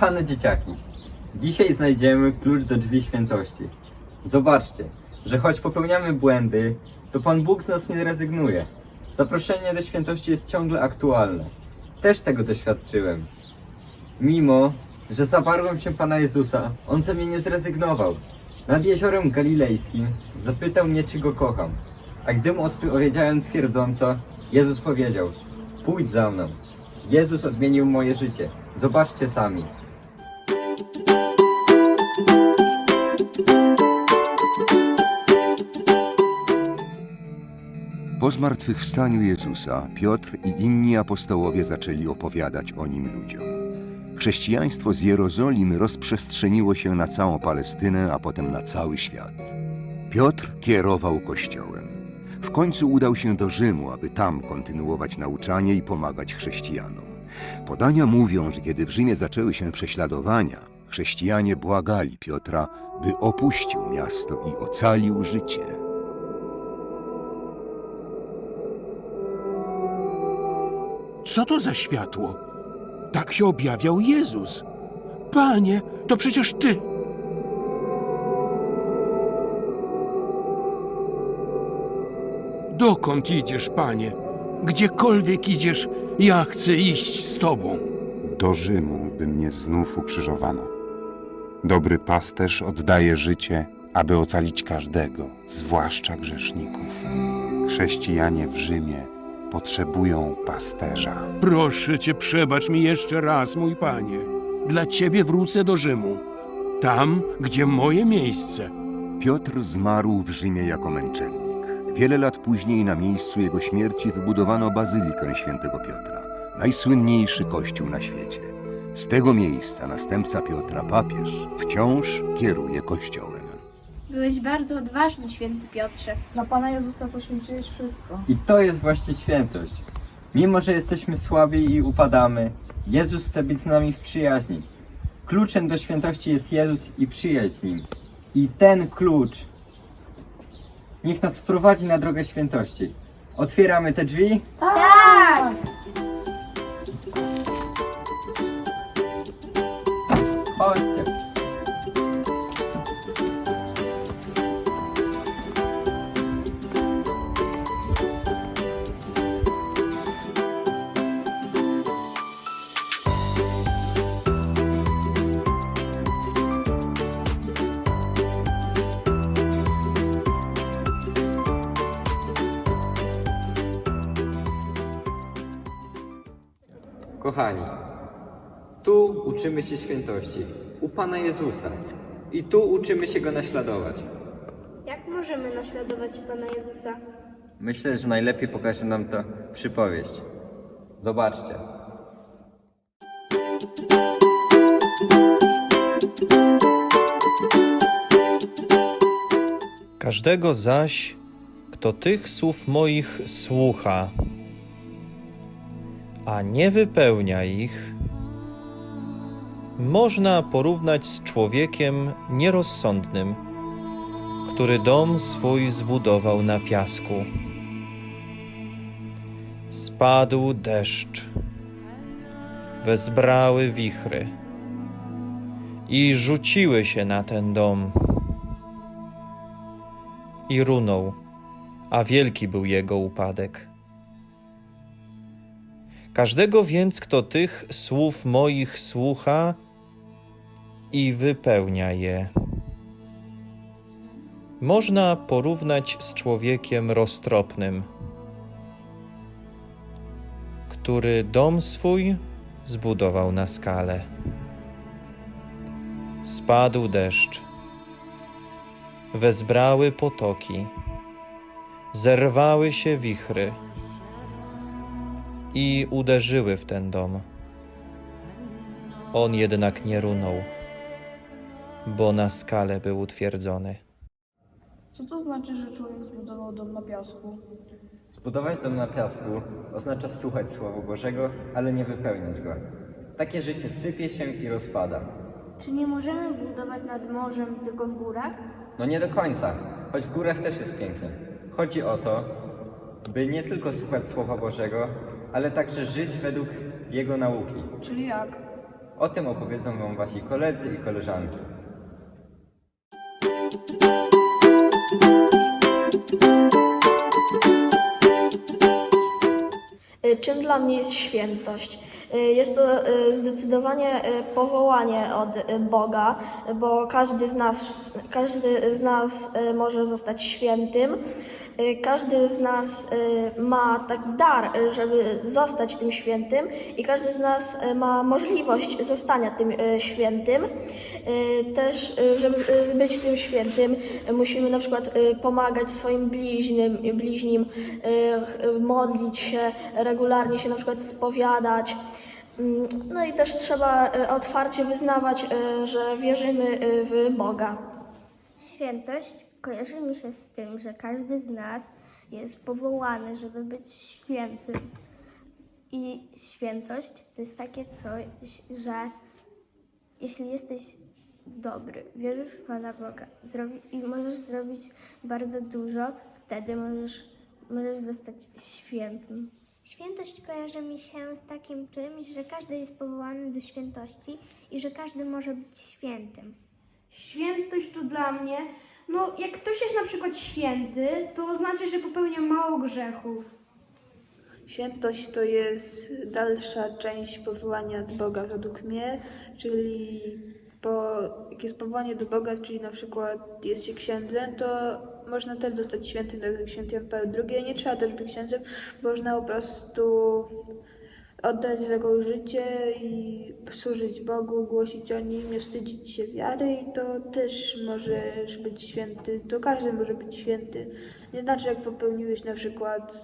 Kochane dzieciaki, dzisiaj znajdziemy klucz do drzwi świętości. Zobaczcie, że choć popełniamy błędy, to Pan Bóg z nas nie rezygnuje. Zaproszenie do świętości jest ciągle aktualne. Też tego doświadczyłem. Mimo, że zabarłem się Pana Jezusa, On ze mnie nie zrezygnował. Nad jeziorem galilejskim zapytał mnie, czy Go kocham. A gdy mu odpowiedziałem twierdząco, Jezus powiedział, pójdź za mną. Jezus odmienił moje życie. Zobaczcie sami. Po zmartwychwstaniu Jezusa Piotr i inni apostołowie zaczęli opowiadać o nim ludziom. Chrześcijaństwo z Jerozolimy rozprzestrzeniło się na całą Palestynę, a potem na cały świat. Piotr kierował kościołem. W końcu udał się do Rzymu, aby tam kontynuować nauczanie i pomagać chrześcijanom. Podania mówią, że kiedy w Rzymie zaczęły się prześladowania, chrześcijanie błagali Piotra, by opuścił miasto i ocalił życie. Co to za światło? Tak się objawiał Jezus. Panie, to przecież Ty. Dokąd idziesz, Panie? Gdziekolwiek idziesz, ja chcę iść z Tobą. Do Rzymu, by mnie znów ukrzyżowano. Dobry pasterz oddaje życie, aby ocalić każdego, zwłaszcza grzeszników. Chrześcijanie w Rzymie potrzebują pasterza. Proszę Cię, przebacz mi jeszcze raz, mój Panie. Dla Ciebie wrócę do Rzymu. Tam, gdzie moje miejsce. Piotr zmarł w Rzymie jako męczennik. Wiele lat później na miejscu jego śmierci wybudowano Bazylikę Świętego Piotra, najsłynniejszy kościół na świecie. Z tego miejsca następca Piotra, papież, wciąż kieruje kościołem. Byłeś bardzo odważny, święty Piotrze. Dla Pana Jezusa poświęciłeś wszystko. I to jest właśnie świętość. Mimo, że jesteśmy słabi i upadamy, Jezus chce być z nami w przyjaźni. Kluczem do świętości jest Jezus i przyjaźń z Nim. I ten klucz niech nas wprowadzi na drogę świętości. Otwieramy te drzwi. Tak! Kochani, tu uczymy się świętości, u Pana Jezusa. I tu uczymy się Go naśladować. Jak możemy naśladować Pana Jezusa? Myślę, że najlepiej pokaże nam to przypowieść. Zobaczcie. Każdego zaś, kto tych słów moich słucha, a nie wypełnia ich, można porównać z człowiekiem nierozsądnym, który dom swój zbudował na piasku. Spadł deszcz, wezbrały wichry i rzuciły się na ten dom i runął, a wielki był jego upadek. Każdego więc, kto tych słów moich słucha i wypełnia je, można porównać z człowiekiem roztropnym, który dom swój zbudował na skale. Spadł deszcz wezbrały potoki, zerwały się wichry i uderzyły w ten dom. On jednak nie runął, bo na skale był utwierdzony. Co to znaczy, że człowiek zbudował dom na piasku? Zbudować dom na piasku oznacza słuchać Słowa Bożego, ale nie wypełniać go. Takie życie sypie się i rozpada. Czy nie możemy budować nad morzem, tylko w górach? No nie do końca, choć w górach też jest pięknie. Chodzi o to, by nie tylko słuchać Słowa Bożego, ale także żyć według Jego nauki. Czyli jak? O tym opowiedzą Wam Wasi koledzy i koleżanki. Y, Czym dla mnie jest świętość? Y, Jest to y, zdecydowanie powołanie od Boga, bo każdy z nas, każdy z nas może zostać świętym. Y, Każdy z nas y, ma taki dar, żeby zostać tym świętym i każdy z nas y, ma możliwość zostania tym świętym. Też, żeby być tym świętym, musimy na przykład pomagać swoim bliźnim, bliźnim, modlić się, regularnie się na przykład spowiadać. Mm, No i też trzeba otwarcie wyznawać, że wierzymy w Boga. Świętość kojarzy mi się z tym, że każdy z nas jest powołany, żeby być świętym. I świętość to jest takie coś, że jeśli jesteś dobry, wierzysz w Pana Boga zrobi, i możesz zrobić bardzo dużo, wtedy możesz, możesz zostać świętym. Świętość kojarzy mi się z takim czymś, że każdy jest powołany do świętości i że każdy może być świętym. Świętość to dla mnie, no jak ktoś jest na przykład święty, to znaczy, że popełnia mało grzechów. Świętość to jest dalsza część powołania od Boga według mnie, czyli po, jak jest powołanie do Boga, czyli na przykład jest się księdzem, to można też zostać świętym, tak jak święty Jan Paweł II. Nie trzeba też być księdzem, można po prostu oddać za kogoś życie i służyć Bogu, głosić o Nim, nie wstydzić się wiary i to też możesz być święty. To każdy może być święty. Nie znaczy, jak popełniłeś na przykład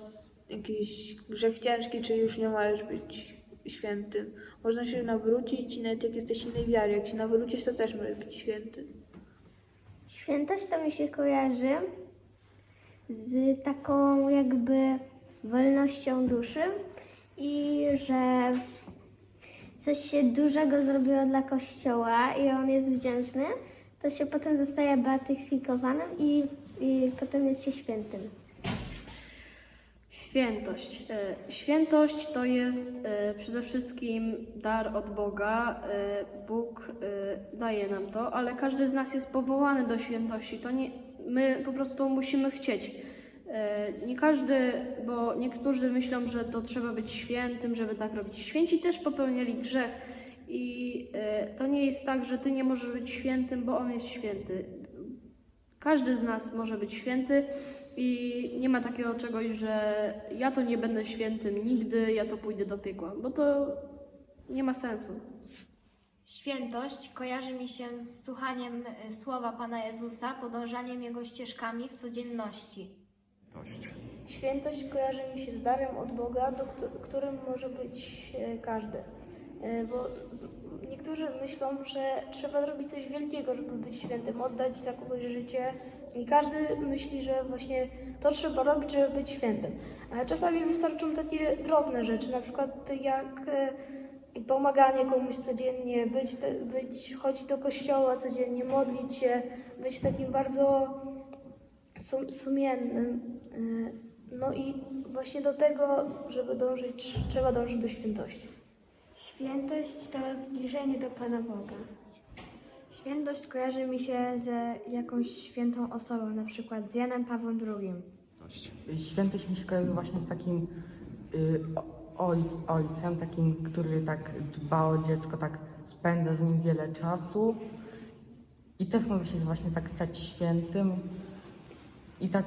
jakiś grzech ciężki, czy już nie możesz być świętym. Można się nawrócić i nawet jak jesteś innej wiary, jak się nawrócisz, to też możesz być święty. Świętość to mi się kojarzy z taką jakby wolnością duszy i że coś się dużego zrobiło dla Kościoła i on jest wdzięczny, to się potem zostaje beatyfikowanym i, i potem jest się świętym. Świętość. E, Świętość to jest e, przede wszystkim dar od Boga. E, Bóg daje nam to, ale każdy z nas jest powołany do świętości. To nie, my po prostu musimy chcieć. E, Nie każdy, bo niektórzy myślą, że to trzeba być świętym, żeby tak robić. Święci też popełniali grzech i e, to nie jest tak, że ty nie możesz być świętym, bo on jest święty. Każdy z nas może być święty i nie ma takiego czegoś, że ja to nie będę świętym nigdy, ja to pójdę do piekła, bo to nie ma sensu. Świętość kojarzy mi się z słuchaniem e, słowa Pana Jezusa, podążaniem Jego ścieżkami w codzienności. Świętość kojarzy mi się z darem od Boga, do któ- którym może być e, każdy. E, Bo niektórzy myślą, że trzeba zrobić coś wielkiego, żeby być świętym, oddać za kogoś życie. I każdy myśli, że właśnie to trzeba robić, żeby być świętym. Ale czasami wystarczą takie drobne rzeczy, na przykład jak e, pomaganie komuś codziennie, być, być, chodzić do kościoła codziennie, modlić się, być takim bardzo sum- sumiennym. Y, No i właśnie do tego, żeby dążyć, trzeba dążyć do świętości. Świętość to zbliżenie do Pana Boga. Świętość kojarzy mi się z jakąś świętą osobą, na przykład z Janem Pawłem II. Świętość mi się kojarzy właśnie z takim y, oj, ojcem, takim, który tak dba o dziecko, tak spędza z nim wiele czasu i też może się właśnie tak stać świętym i tak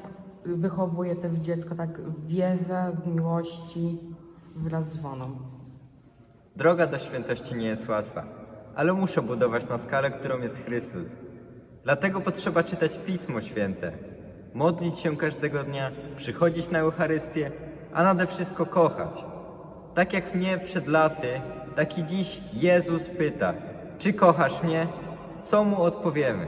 wychowuje też dziecko tak w wierze, w miłości wraz z żoną. Droga do świętości nie jest łatwa, ale muszę budować na skalę, którą jest Chrystus. Dlatego potrzeba czytać Pismo Święte, modlić się każdego dnia, przychodzić na Eucharystię, a nade wszystko kochać. Tak jak mnie przed laty, tak i dziś Jezus pyta, czy kochasz mnie? Co mu odpowiemy?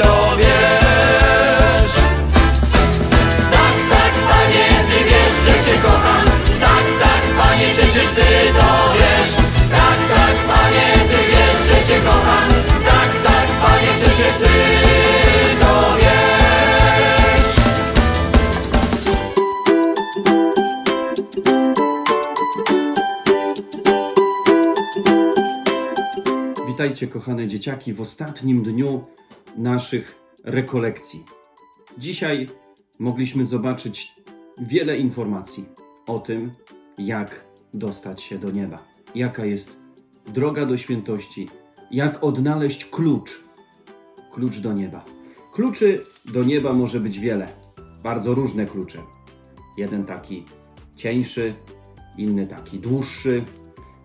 Witajcie, kochane dzieciaki, w ostatnim dniu naszych rekolekcji. Dzisiaj mogliśmy zobaczyć wiele informacji o tym, jak dostać się do nieba, jaka jest droga do świętości, jak odnaleźć klucz, klucz do nieba. Kluczy do nieba może być wiele, bardzo różne klucze. Jeden taki cieńszy, inny taki dłuższy,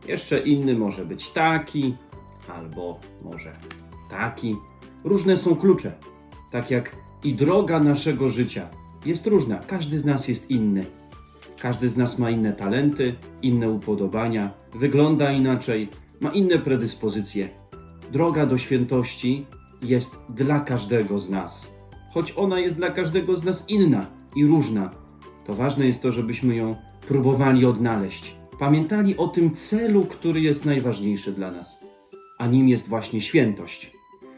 jeszcze inny może być taki, albo może taki. Różne są klucze, tak jak i droga naszego życia jest różna. Każdy z nas jest inny. Każdy z nas ma inne talenty, inne upodobania, wygląda inaczej, ma inne predyspozycje. Droga do świętości jest dla każdego z nas, choć ona jest dla każdego z nas inna i różna. To ważne jest to, żebyśmy ją próbowali odnaleźć. Pamiętali o tym celu, który jest najważniejszy dla nas, a nim jest właśnie świętość.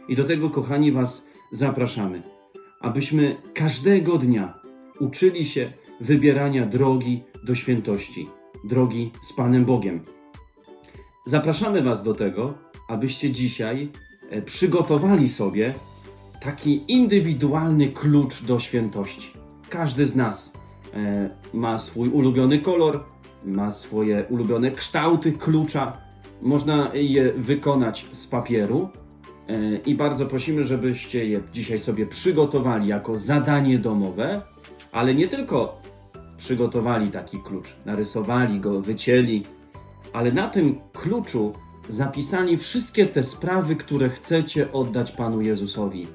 I do tego, kochani, Was zapraszamy, abyśmy każdego dnia uczyli się wybierania drogi do świętości, drogi z Panem Bogiem. Zapraszamy Was do tego, abyście dzisiaj e, przygotowali sobie taki indywidualny klucz do świętości. Każdy z nas e, ma swój ulubiony kolor, ma swoje ulubione kształty klucza. Można je wykonać z papieru e, i bardzo prosimy, żebyście je dzisiaj sobie przygotowali jako zadanie domowe, ale nie tylko przygotowali taki klucz, narysowali go, wycięli, ale na tym kluczu zapisali wszystkie te sprawy, które chcecie oddać Panu Jezusowi,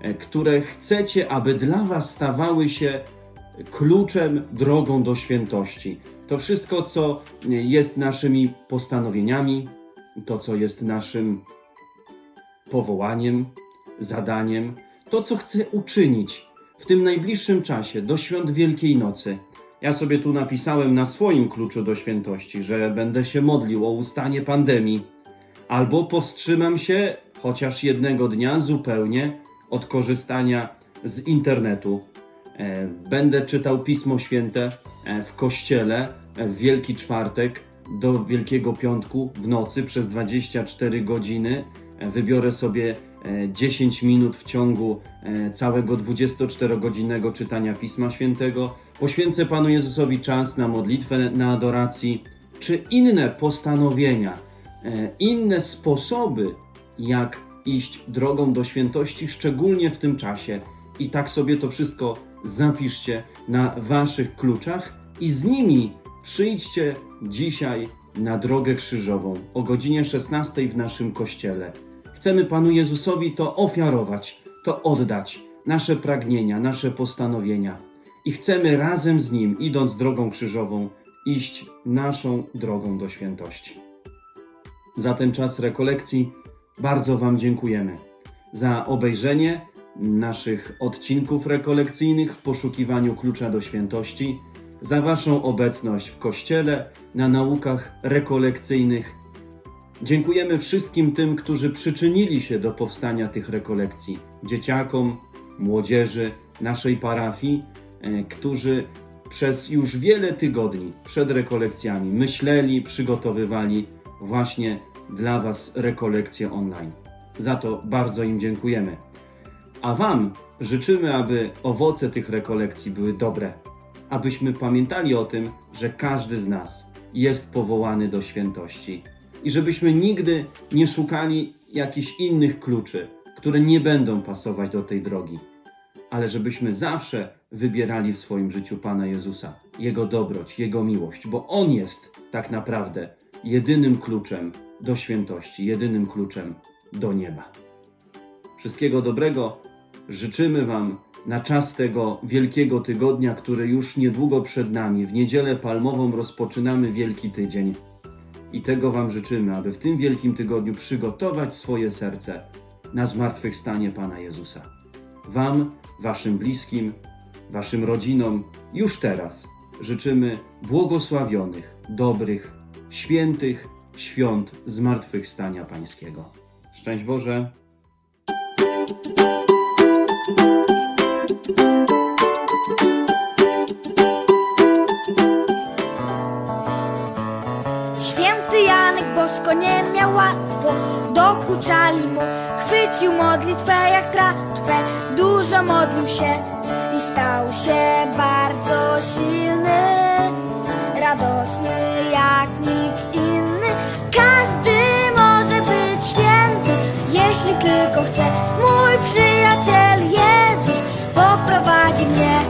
e, które chcecie, aby dla Was stawały się kluczem, drogą do świętości. To wszystko, co jest naszymi postanowieniami, to, co jest naszym powołaniem, zadaniem, to, co chcę uczynić w tym najbliższym czasie do świąt Wielkiej Nocy. Ja sobie tu napisałem na swoim kluczu do świętości, że będę się modlił o ustanie pandemii, albo powstrzymam się chociaż jednego dnia zupełnie od korzystania z internetu. E, Będę czytał Pismo Święte e, w kościele e, w Wielki Czwartek do Wielkiego Piątku w nocy przez 24 godziny. Wybiorę sobie e, 10 minut w ciągu całego 24-godzinnego czytania Pisma Świętego. Poświęcę Panu Jezusowi czas na modlitwę, na adoracji, czy inne postanowienia, inne sposoby, jak iść drogą do świętości, szczególnie w tym czasie. I tak sobie to wszystko zapiszcie na waszych kluczach i z nimi przyjdźcie dzisiaj na drogę krzyżową o godzinie 16 w naszym kościele. Chcemy Panu Jezusowi to ofiarować, to oddać, nasze pragnienia, nasze postanowienia. I chcemy razem z Nim, idąc drogą krzyżową, iść naszą drogą do świętości. Za ten czas rekolekcji bardzo Wam dziękujemy. Za obejrzenie naszych odcinków rekolekcyjnych w poszukiwaniu klucza do świętości, za Waszą obecność w kościele, na naukach rekolekcyjnych. Dziękujemy wszystkim tym, którzy przyczynili się do powstania tych rekolekcji dzieciakom, młodzieży naszej parafii, e, którzy przez już wiele tygodni przed rekolekcjami myśleli, przygotowywali właśnie dla Was rekolekcje online. Za to bardzo im dziękujemy. A Wam życzymy, aby owoce tych rekolekcji były dobre, abyśmy pamiętali o tym, że każdy z nas jest powołany do świętości i żebyśmy nigdy nie szukali jakichś innych kluczy, które nie będą pasować do tej drogi, ale żebyśmy zawsze wybierali w swoim życiu Pana Jezusa, Jego dobroć, Jego miłość, bo On jest tak naprawdę jedynym kluczem do świętości, jedynym kluczem do nieba. Wszystkiego dobrego życzymy Wam na czas tego wielkiego tygodnia, który już niedługo przed nami. W niedzielę palmową rozpoczynamy Wielki Tydzień. I tego Wam życzymy, aby w tym wielkim tygodniu przygotować swoje serce na zmartwychwstanie Pana Jezusa. Wam, Waszym bliskim, Waszym rodzinom już teraz życzymy błogosławionych, dobrych, świętych świąt zmartwychwstania Pańskiego. Szczęść Boże! Święty Janek Bosko nie miał łatwo, dokuczali mu, chwycił modlitwę jak tratwę, dużo modlił się i stał się bardzo silny, radosny jak nikt inny. Każdy tylko chcę. Mój przyjaciel Jezus poprowadzi mnie.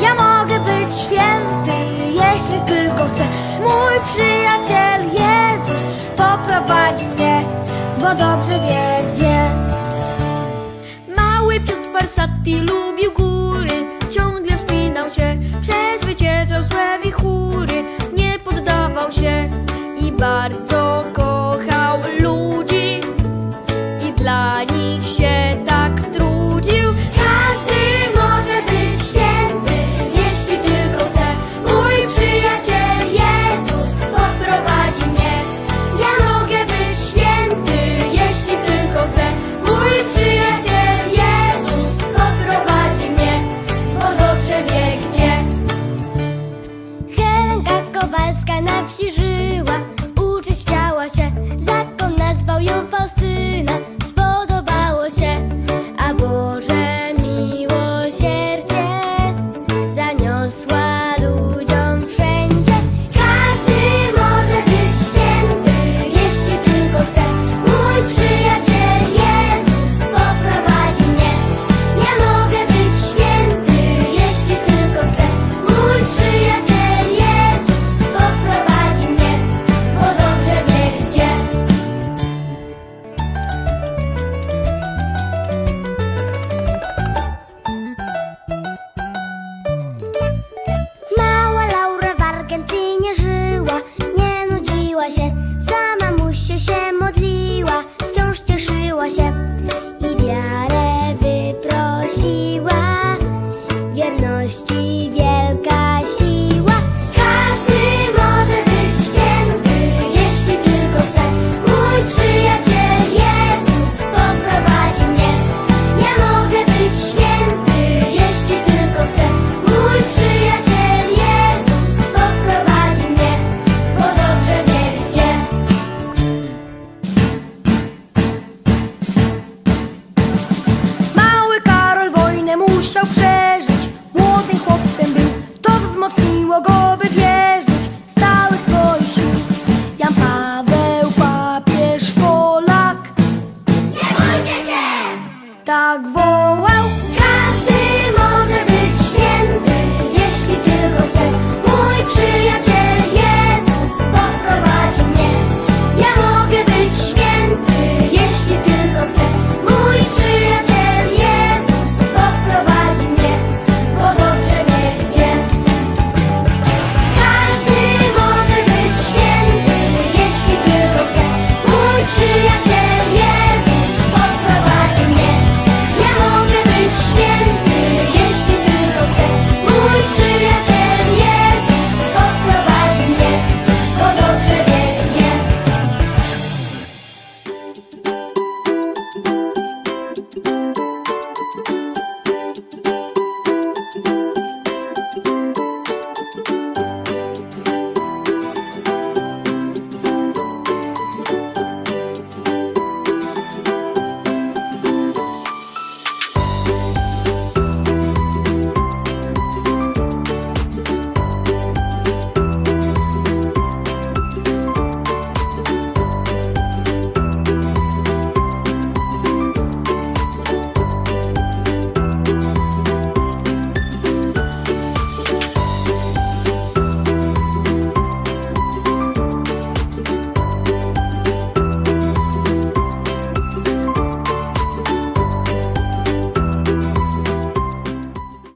Ja mogę być święty, jeśli tylko chcę. Mój przyjaciel Jezus poprowadzi mnie Bo dobrze wie, gdzie. Mały Piotr Farsatti lubił góry Ciągle wspinał się, przezwyciężał złe wichury Nie poddawał się i bardzo